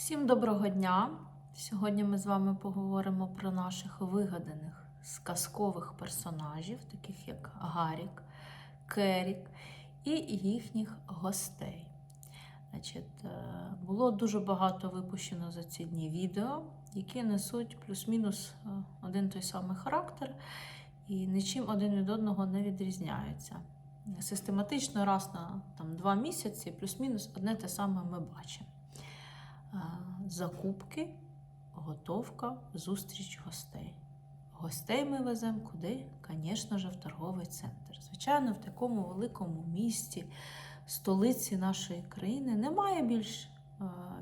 Всім доброго дня! Сьогодні ми з вами поговоримо про наших вигаданих сказкових персонажів, таких як Гарік, Керік і їхніх гостей. Значить, е, було дуже багато випущено за ці дні відео, які несуть плюс-мінус е, один той самий характер і нічим один від одного не відрізняються. Систематично раз на там, два місяці, плюс-мінус одне те саме ми бачимо. Закупки, готовка, зустріч гостей. Гостей ми веземо куди? Звісно ж, в торговий центр. Звичайно, в такому великому місті, столиці нашої країни немає більш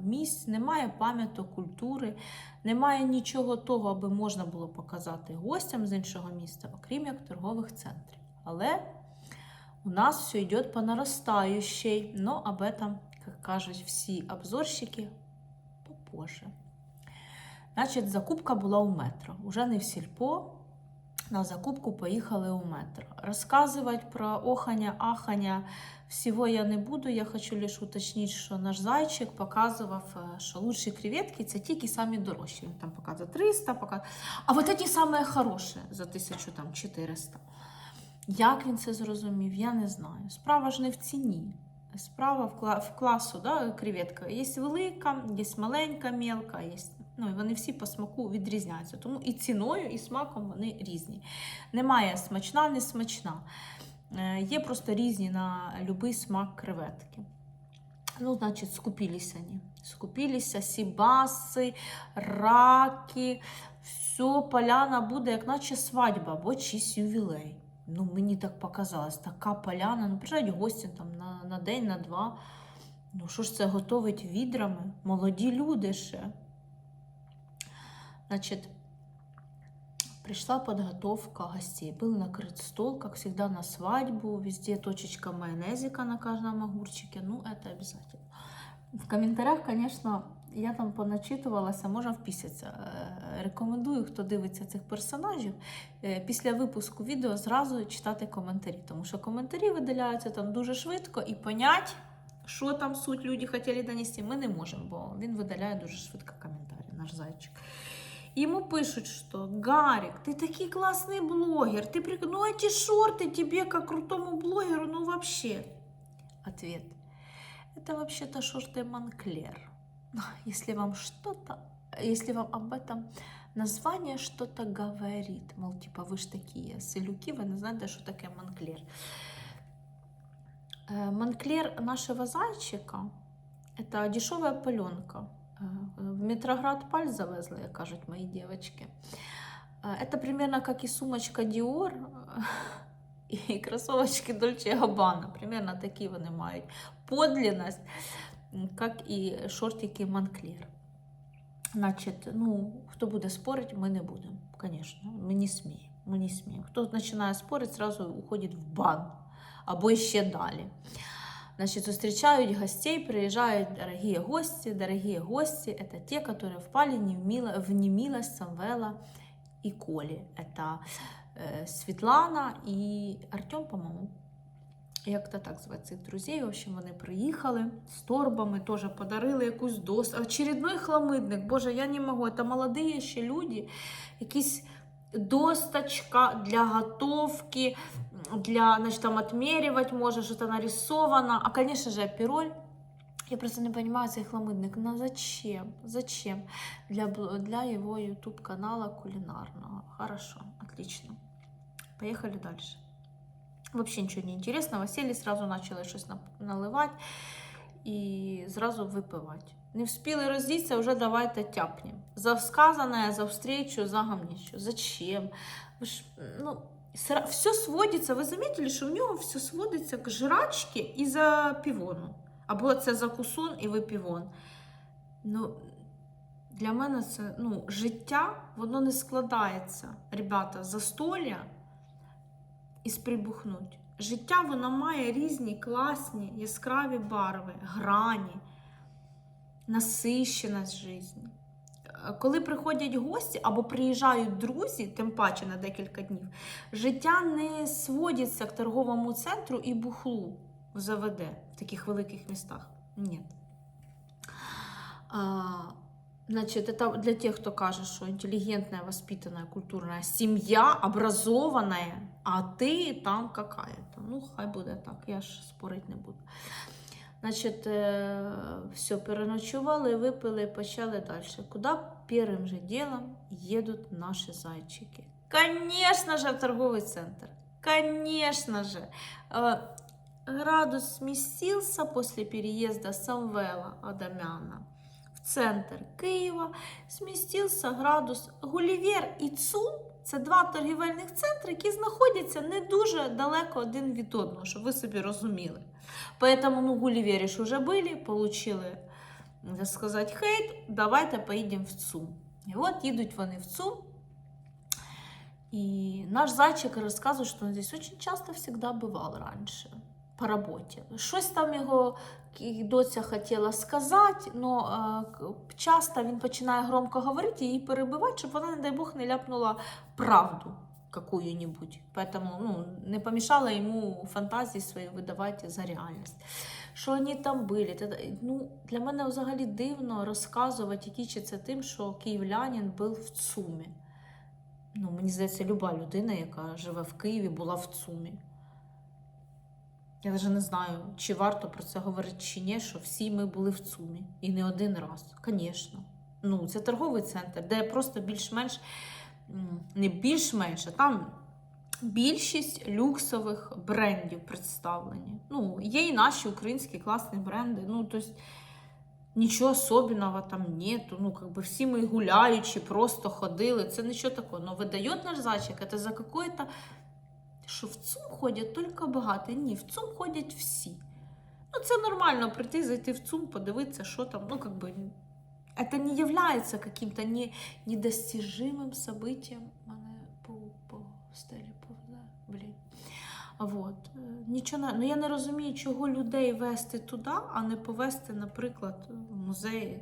місць, немає пам'яток культури, немає нічого того, аби можна було показати гостям з іншого міста, окрім як торгових центрів. Але у нас все йде по наростающей, но об этом, как кажуть всі обзорщики, попозже. Значить, закупка була у метро. Уже не в сільпо. На закупку поїхали у метро. Розказувати про охання, ахання всього я не буду. Я хочу лише уточнити, що наш зайчик показував, е, що лучші креветки це тільки самі дорожчі. Він там показує 300, показує. а от ці самі хороші за 1400. Як він це зрозумів, я не знаю. Справа ж не в ціні. Справа в, кла- в класу да, креветка. Є велика, є маленька, мелка, є. Ну, і вони всі по смаку відрізняються. Тому і ціною, і смаком вони різні. Немає смачна, не смачна. Е, Є просто різні на будь-який смак креветки. Ну, значить, скупились они. Скупилися сібаси, раки, все, поляна буде, як наче свадьба або чийсь ювілей. Ну, мені так показалось, така поляна. Ну, приїжджають гості там на, на день, на два. Ну, що ж це готовить відрами? Молоді люди ще. Значит, пришла подготовка гостей. Был накрыт стол, как всегда, на свадьбу. Везде точечка майонезика на каждом огурчике. Ну, это обязательно. В коментарях, конечно, я там поначитувалася, можна вписатися. Е, Рекомендую, хто дивиться цих персонажів, е, після випуску відео зразу читати коментарі, тому що коментарі видаляються там дуже швидко і понять, що там суть люди хотіли донести, ми не можемо, бо він видаляє дуже швидко коментарі, наш зайчик. Ему пишут, что Гарик, ты такой классный блогер, ты прик... ну эти шорты тебе как крутому блогеру, ну вообще. Ответ. Это вообще-то шорты Монклер. Если вам что-то, если вам об этом название что-то говорит, мол, типа вы ж такие селюки, вы не знаете, что такое Монклер. Э, Монклер нашего зайчика – это дешевая паленка. Э, В Метроград паль завезли, як кажуть мої дівчатки. Э, Это примерно как и сумочка Dior э, и кроссовочки Dolce Gabbana. Примерно такі вони мають подлинність, як і шортики Moncler. Значить, ну, хто буде спорити, ми не будемо. Звісно, ми не сміємо. Ми не сміємо. Хто починає спорити, зразу уходить в бан або ще далі. Значит, встречают гостей, приезжают дорогие гости. Дорогие гости – это те, которые впали не в, мило- в немилость Самвела и Коли. Это э, Світлана і Артем, по-моєму. Як-то так звати цих друзей. В общем, вони приїхали з торбами, теж подарили якусь дос. Очередной хламидник. Боже, я не можу. Це молоді ще люди. Якісь досточка для готовки, для, значит, там отмеривать можно, что-то нарисовано. А, конечно же, пироль. Я просто не понимаю цей хламидник. Ну зачем? Зачем? Для, для его YouTube канала кулинарного. Хорошо, отлично. Поехали дальше. Вообще ничего не интересного. Сели, сразу начали щось наливать і зразу випивати. Не вспіли роздіться, вже давайте тяпнем. За сказане, за встречу, за гамнічу. Зачем? Ж, ну, все сводиться. Ви замітили, що в нього все сводиться к жрачці і за півону. Або це за кусон і ви півон. Ну, для мене це ну, життя, воно не складається, ребята, застолля і сприбухнуть. Життя воно має різні класні, яскраві барви, грані, насищеність житті. Е, Коли приходять гості або приїжджають друзі, тим паче на декілька днів, життя не сводиться к торговому центру і бухлу в ЗВД в таких великих містах. Ні. А, Значит, это для тех, кто кажет, что интеллигентная, воспитанная, культурная семья, образованная, а ты там какая-то. Ну, хай буде так, я ж спорить не буду. Значить, все, переночували, випили, почали далі. Куди першим же ділом їдуть наші зайчики? Конечно же, в торговий центр. Конечно же. Э, Градус сместился после переезда Самвела Адамяна в центр Києва. Смістився градус Гулівер і ЦУМ. Це два торгівельних центри, які знаходяться не дуже далеко один від одного, щоб ви собі розуміли. Поэтому ну, Гулливере ж уже были, получили, так сказать, хейт, давайте поїдемо в ЦУМ. І от їдуть вони в ЦУМ. І наш зайчик розказує, що він здесь очень часто всегда бывал раніше по роботі. Щось там його доця хотіла сказати, але часто він починає громко говорити і перебивати, щоб вона, не дай Бог, не ляпнула правду какую-нибудь. Поэтому ну, не помешало ему фантазії свої видавати за реальність. Що вони там були? Ну, для мене взагалі дивно розказувати і кічиться тим, що київлянин був в ЦУМі. Ну, мені здається, люба людина, яка живе в Києві, була в ЦУМі. Я навіть не знаю, чи варто про це говорити чи ні, що всі ми були в ЦУМі. І не один раз. Звісно. Ну, це торговий центр, де просто більш-менш, не більш-менш, а там більшість люксових брендів представлені. Ну, є і наші українські класні бренди. Ну, тобто, нічого особенного там нету. Ну, как бы всі ми гуляючи, просто ходили. Це нічого такого. Но видає наш зайчик, це за какое-то що в ЦУМ ходять тільки багато. Ні, в ЦУМ ходять всі. Ну, це нормально прийти, зайти в ЦУМ, подивитися, що там. Ну, как бы, это не является каким-то не, недостижимым событием. Мене по, по стелі повзе, блін. Вот. Е, Нічого, не- ну я не розумію, чого людей вести туди, а не повести, наприклад, в музей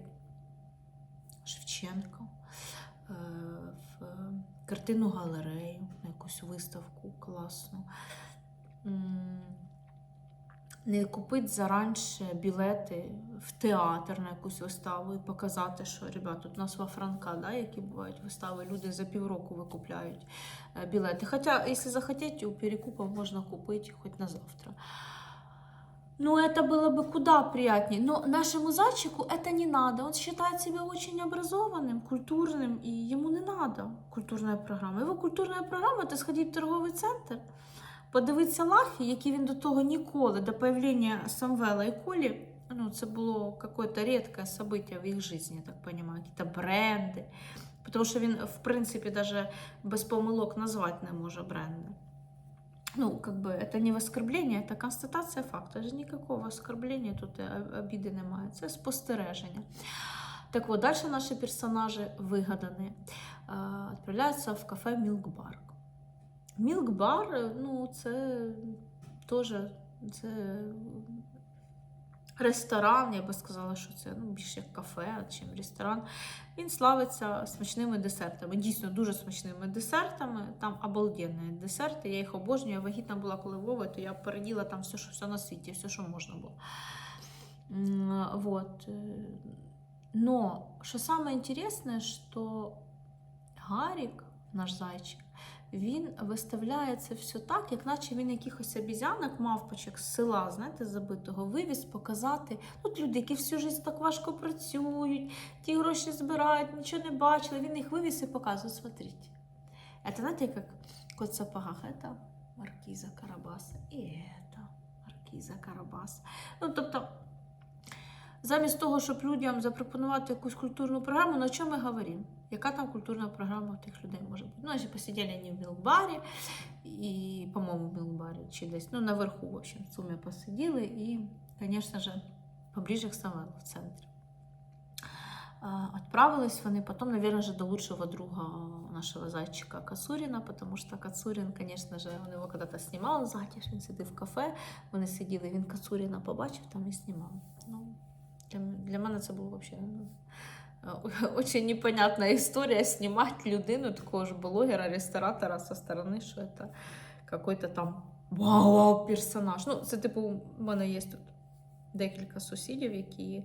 Шевченка, е, в картинну галерею, на якусь виставку класну. Не купити заранше білети в театр на якусь виставу і показати, що ребят, тут у нас во Франка, да, які бувають вистави, люди за півроку викупляють е, білети. Хоча, якщо захотіти, у перекупах можна купити хоч на завтра. Ну, это было бы куда приятнее. Но нашему зайчику это не надо. Он считает себя очень образованным, культурным, и ему не надо культурная програма. Его культурна програма це сходити в торговий центр, подивитися лахи, які він до того ніколи, до появлення Самвела і Колі, ну, це було какое-то рідке событие в їх житті, я так понимаю, якісь бренди. Тому що він, в принципі, даже без помилок назвати не може бренди. Ну, как бы это не оскорблення, это констатація факту. Ж никакого оскорблення тут е, обіди немає. Це спостереження. Так от, далі наші персонажі вигадані. Е, Відправляються в кафе Мілкбар. Мілкбар, е, ну, це теж це ресторан, я би сказала, що це ну, більше як кафе, чим ресторан. Він славиться смачними десертами. Дійсно, дуже смачними десертами. Там обалденні десерти. Я їх обожнюю. Я вагітна була коли Вова, то я переділа там все, що все на світі, все, що можна було. Вот. э, Но що саме інтересне, що Гарік, наш зайчик, він виставляє це все так, як наче він якихось обізянок, мавпочок з села, знаєте, забитого, вивіз показати. Тут люди, які всю життя так важко працюють, ті гроші збирають, нічого не бачили. Він їх вивіз і показує, смотрите. Это, знаете, як кот в сапогах, это маркіза Карабаса, і это маркіза Карабаса. Ну, тобто, замість того, щоб людям запропонувати якусь культурну програму, на чому ми говоримо? Яка там культурна програма у тих людей може бути? Ну, значить, посиділи вони в мілбарі, і, по-моєму, в мілбарі чи десь, ну, наверху, в общем, в сумі посиділи, і, звісно ж, поближе к Самвелу, в центрі. Отправились вони потом, наверное, же до лучшего друга нашего зайчика Кацуріна, потому що Кацурін, конечно же, он його когда-то знімав ззаді, ж він сидів в кафе, вони сиділи, він Кацуріна побачив там і знімав. Ну, для, для мене це було вообще ну, е, непонятна історія знімати людину, такого ж блогера, ресторатора со сторони, що це какой-то там вау персонаж. Ну, це типу, у мене є тут декілька сусідів, які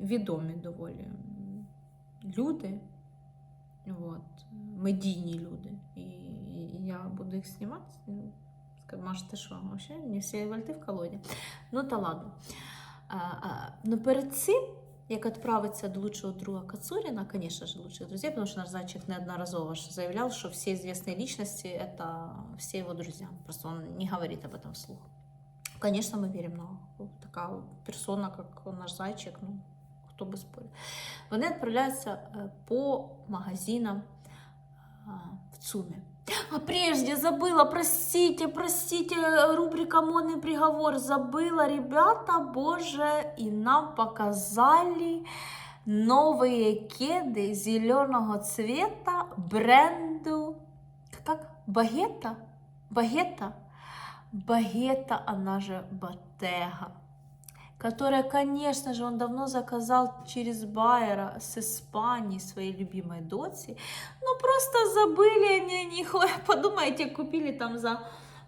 відомі доволі. люди, от, медійні люди. І, я буду їх знімати. Ну, скажу, Маш, ти що, вообще не всі вальти в колоді. Ну та ладно. А, а, ну перед цим, як відправиться до лучшего друга Кацурина, конечно же, лучших друзей, потому что наш зайчик неодноразово ж заявлял, что все известные личности — это все его друзья. Просто он не говорит об этом вслух. Конечно, мы верим на така персона, как наш зайчик, ну, хто би спорив. Вони відправляються е, по магазинам а, в ЦУМе. А прежде забыла, простите, простите, рубрика «Модный приговор» забыла, ребята, боже, и нам показали новые кеды зеленого цвета бренду, как, Багета? Багета? Багета, она же Батега Которая, конечно же, он давно заказал через Байера с Испании своей любимой доти. Ну, просто забыли они о них. Подумайте, купили там за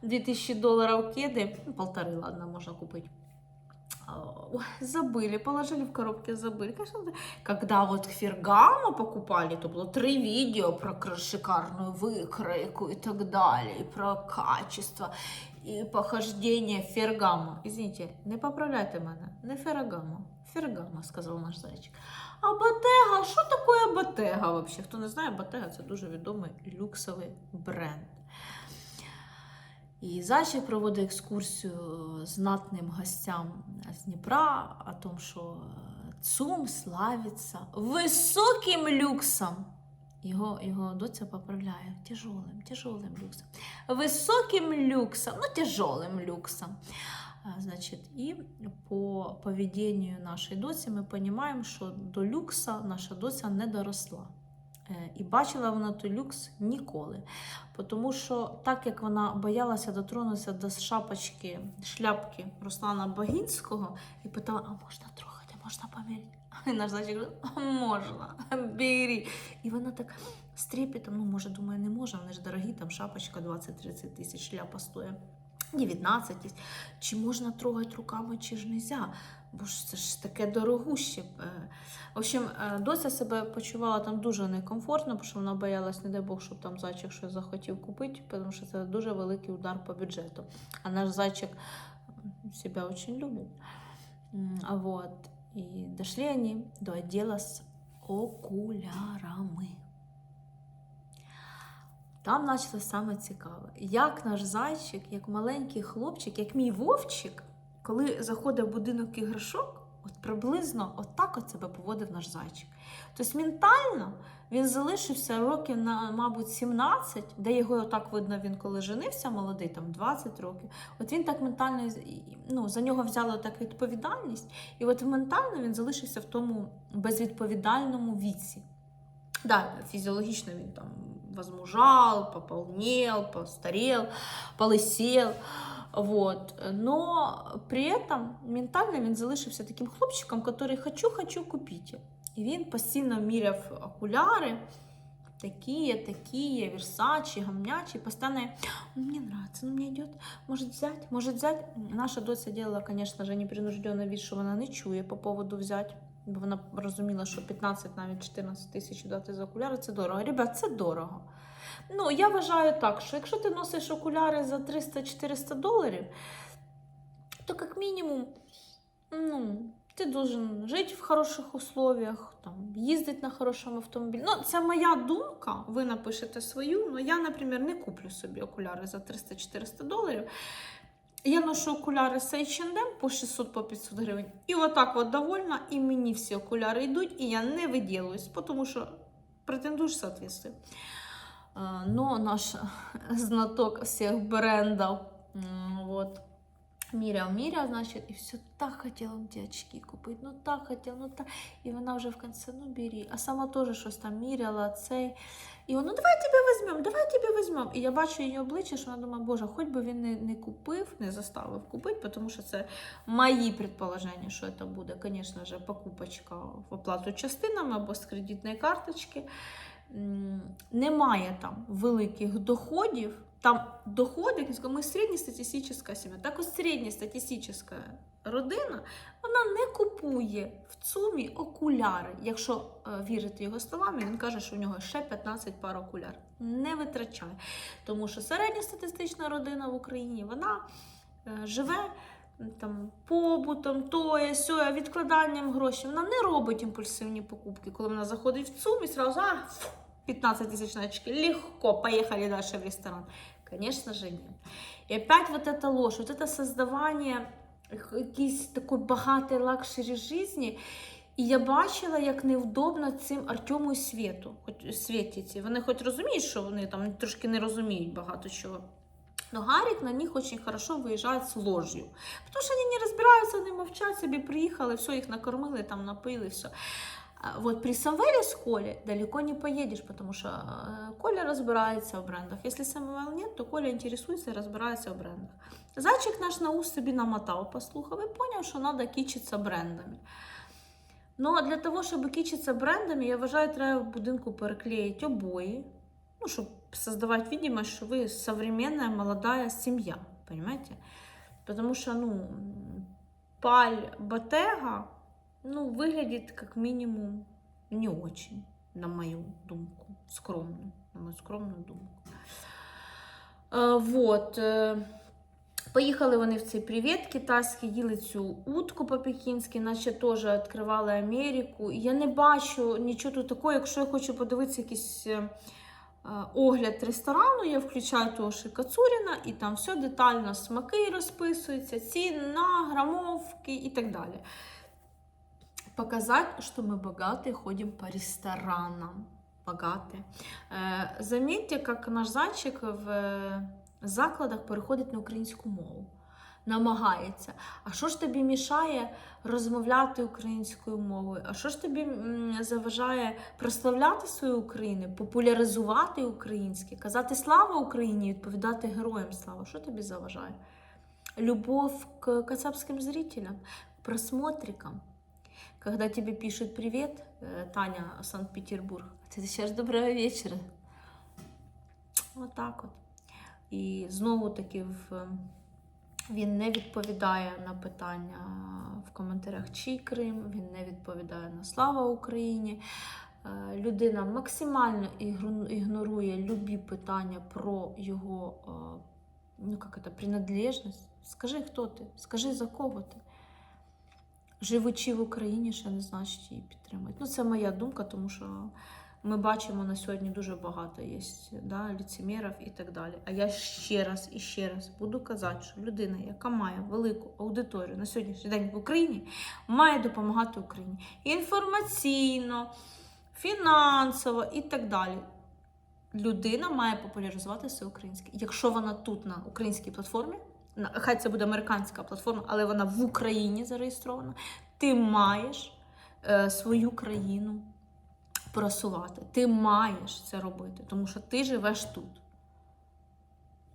2000 долларов кеды. Ну, полторы, ладно, можно купить. А, Забыли, положили в коробке, забыли. Конечно, да. когда вот Фергамо покупали, то было три видео про шикарную выкройку и так далее, и про качество, і похождення Фергамо. Извините, не поправляйте мене, не Феррагамо. Фергамо, сказав наш зайчик. А Батега, що таке Батега вообще? Хто не знає, Батега це дуже відомий люксовий бренд. І зайчик проводить екскурсію знатним гостям з Дніпра о том, що ЦУМ славиться високим люксом. Його, його доця поправляє тяжелим, тяжелим люксом. Високим люксом, ну тяжелым люксом. Значить, і по поведінню нашої доці ми розуміємо, що до люкса наша доця не доросла. І бачила вона той люкс ніколи. Тому що так як вона боялася дотронутися до шапочки, шляпки Руслана Багінського і питала, а можна трогати, можна поміряти? І наш зайчик «А, можна, бери. І вона так з трепетом, ну може, думає, не може, вони ж дорогі, там шапочка 20-30 тисяч, шляпа стоїть. 19 тисяч. Чи можна трогати руками, чи ж нельзя? Бо ж це ж таке дорогуще. Е, В общем, е, доця себе почувала там дуже некомфортно, тому що вона боялась, не дай Бог, щоб там зайчик щось захотів купити, тому що це дуже великий удар по бюджету. А наш зайчик м, себя очень любит. М, а Вот. И дошли они до отдела с окулярами. Там почалося саме цікаве. Як наш зайчик, як маленький хлопчик, як мій вовчик, коли заходить в будинок іграшок, от приблизно отак от себе поводив наш зайчик. Тобто ментально він залишився років на, мабуть, 17, де його отак видно, він коли женився молодий, там 20 років. От він так ментально ну, за нього взяли так відповідальність, і от ментально він залишився в тому безвідповідальному віці. Да, физиологично він там возмужал, пополнел, постарел, полысел. Вот. Но при этом ментально він залишився таким хлопчиком, який хочу, хочу купити. І він постійно міряв окуляри, такі, такі, версачі, гамнячі, постійно, «Ну, мне нравится, ну, мне идет, может взять, может взять. Наша доця делала, конечно же, непринужденно вид, що вона не чує по поводу взять. Бо вона розуміла, що 15, навіть 14 тисяч дати за окуляри це дорого. Ребят, це дорого. Ну, я вважаю так, що якщо ти носиш окуляри за 300-400 доларів, то як мінімум, ну, ти должен жити в хороших условиях, там, їздити на хорошому автомобілі. Ну, це моя думка, ви напишете свою. Ну, я, наприклад, не куплю собі окуляри за 300-400 доларів. Я ношу окуляри з H&M по 600 по 500 гривень. І отак от довольна, і мені всі окуляри йдуть, і я не виділююсь, тому що соответствие. А, Но наш знаток всех брендов, вот, міряв, міряв, значить, і все так хотіла ті очки купити, ну так хотіла, ну так. І вона вже в кінці, ну бери. А сама теж щось там міряла, цей. І він, ну давай тебе візьмемо, давай тебе візьмемо. І я бачу її обличчя, що вона думає, боже, хоч би він не, не купив, не заставив купити, тому що це мої предположення, що це буде, звісно ж, покупочка в оплату частинами або з кредитної карточки. Немає там великих доходів, там доходи, ми середньостатистична сім'я. Так ось середньостатистична родина, вона не купує в ЦУМі окуляри. Якщо е, вірити його словам, він каже, що в нього ще 15 пар окуляр. Не витрачає. Тому що середньостатистична родина в Україні вона е, живе там побутом, тоє, сьоє, відкладанням грошей. Вона не робить імпульсивні покупки, коли вона заходить в ЦУМ і сразу а, фу, 15 тысяч на очки, легко, поехали дальше в ресторан. Конечно же нет. И опять вот эта ложь, вот это создавание якийсь такої багатої лакшері житті. І я бачила, як невдобно цим Артему і Світу, хоч Світіці. Вони хоч розуміють, що вони там трошки не розуміють багато чого. Но Гарик на них очень хорошо выезжает с ложью. Потому что они не разбираются, они молчат, себе приехали, все, их накормили, там напили, все. Вот при Самвеле с Колей далеко не поедешь, потому что э, Коля разбирается в брендах. Если Самвел нет, то Коля интересуется и разбирается в брендах. Зайчик наш на ус собі намотав, послухав і поняв, що треба кічитися брендами. Ну, для того, щоб кічитися брендами, я вважаю, треба в будинку переклеїти обої, ну, щоб создавати видимость, що ви современная молодая сім'я, понимаете? Потому что, ну, паль Ботега, ну, выглядит как минимум не очень, на мою думку, скромную, на мою скромную думку. Е, вот. е, Поїхали вони в цей привіт китайський, їли цю утку по-пекінськи, наче теж відкривали Америку. Я не бачу нічого тут такого, якщо я хочу подивитися якийсь е, е, огляд ресторану, я включаю того Кацуріна, і там все детально смаки розписуються, ціна, грамовки і так далі. Показать, что мы богатые, ходим по ресторанам. Богатые. Е, Замітьте, як наш зайчик в е, закладах переходить на українську мову. Намагається. А що ж тобі мішає розмовляти українською мовою? А що ж тобі заважає прославляти свою Україну, популяризувати українське, казати слава Україні, відповідати героям слава? Що тобі заважає? Любов к кацапским зрителям, просмотрикам. Когда тебе пишут привет, э, Таня, Санкт-Петербург, ти ж доброго вечора. Отак от. І знову таки в, він не відповідає на питання в коментарях, чий Крим, він не відповідає на слава Україні. Е, Людина максимально ігнорує любі питання про його е, ну, як це, принадлежність. Скажи, хто ти, скажи, за кого ти. Живучи в Україні, ще не значить її підтримують. Ну, це моя думка, тому що ми бачимо на сьогодні дуже багато є да, ліцемерів і так далі. А я ще раз і ще раз буду казати, що людина, яка має велику аудиторію на сьогоднішній день в Україні, має допомагати Україні інформаційно, фінансово і так далі. Людина має популяризувати все українське. Якщо вона тут на українській платформі, хай це буде американська платформа, але вона в Україні зареєстрована, ти маєш е, свою країну просувати. Ти маєш це робити, тому що ти живеш тут.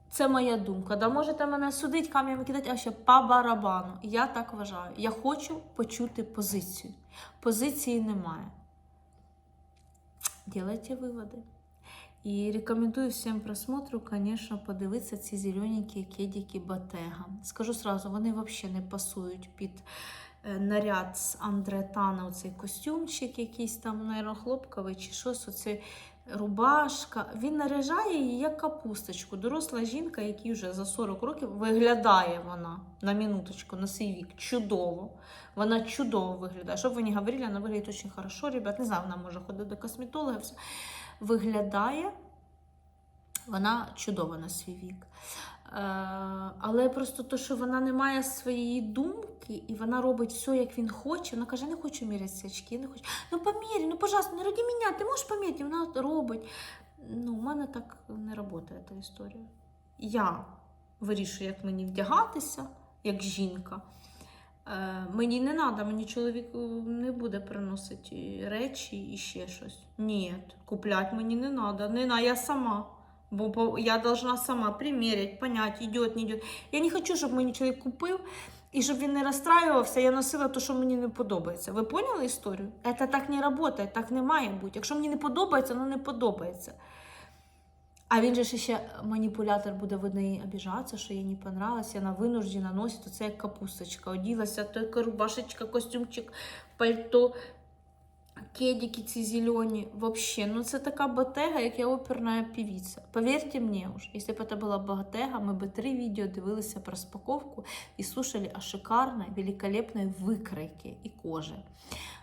Це моя думка. Да можете мене судити, кам'ями кидати, а ще по барабану. Я так вважаю. Я хочу почути позицію. Позиції немає. Делайте виводи. І рекомендую всім просмотру, звісно, подивитися ці зелененькі кедики Батега. Скажу сразу, вони взагалі не пасують під наряд з Андретана, оцей костюмчик якийсь там, наверное, хлопковий чи щось, оце рубашка. Він наряжає її як капусточку. Доросла жінка, якій вже за 40 років виглядає вона на минуточку, на свій вік. Чудово. Вона чудово виглядає. Щоб ви не говорили, вона виглядає дуже хорошо, ребят. Не знаю, вона може ходити до косметолога. Все. Виглядає вона чудова на свій вік. Е, але просто то, що вона не має своєї думки, і вона робить все, як він хоче. Вона каже, не хочу міряти ці очки, не хочу. Ну поміряй, ну пожалуйста, не ради мене, ти можеш поміряти. Вона робить. Ну, у мене так не працює ця історія. Я вирішую, як мені вдягатися, як жінка. Е, мені не треба, мені чоловік е, не буде приносити речі і ще щось. Ні, купляти мені не треба. Не на, я сама. Бо я должна сама примерить, понять, идет, не идет. Я не хочу, щоб мені чоловік купив, і щоб він не розстраювався, я носила те, що мені не подобається. Ви поняли історію? Це так не працює, так не має бути. Якщо мені не подобається, ну не подобається. А він же ще маніпулятор буде видно їй обіжатися, що їй не понравилось, вона винуждена носить оце як капусточка. Оділася, то рубашечка, костюмчик, пальто, кедики ці зелені. Вообще, ну це така ботега, як я оперна певиця. Повірте мені уж, якщо б це була ботега, ми б три відео дивилися про розпаковку і слушали о шикарной, великолепной викройки і кожи.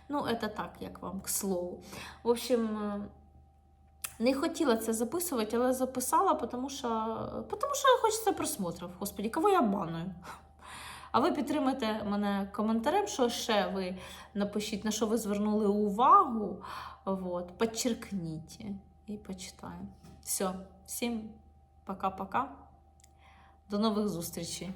Ну, це так, як вам, к слову. В общем, е, не хотіла це записувати, але записала, тому що, тому що хочеться просмотрів. Господі, кого я обманую? А ви підтримайте мене коментарем, що ще ви напишіть, на що ви звернули увагу. Вот, подчеркніть і почитаємо. Все, всім пока-пока. До нових зустрічей.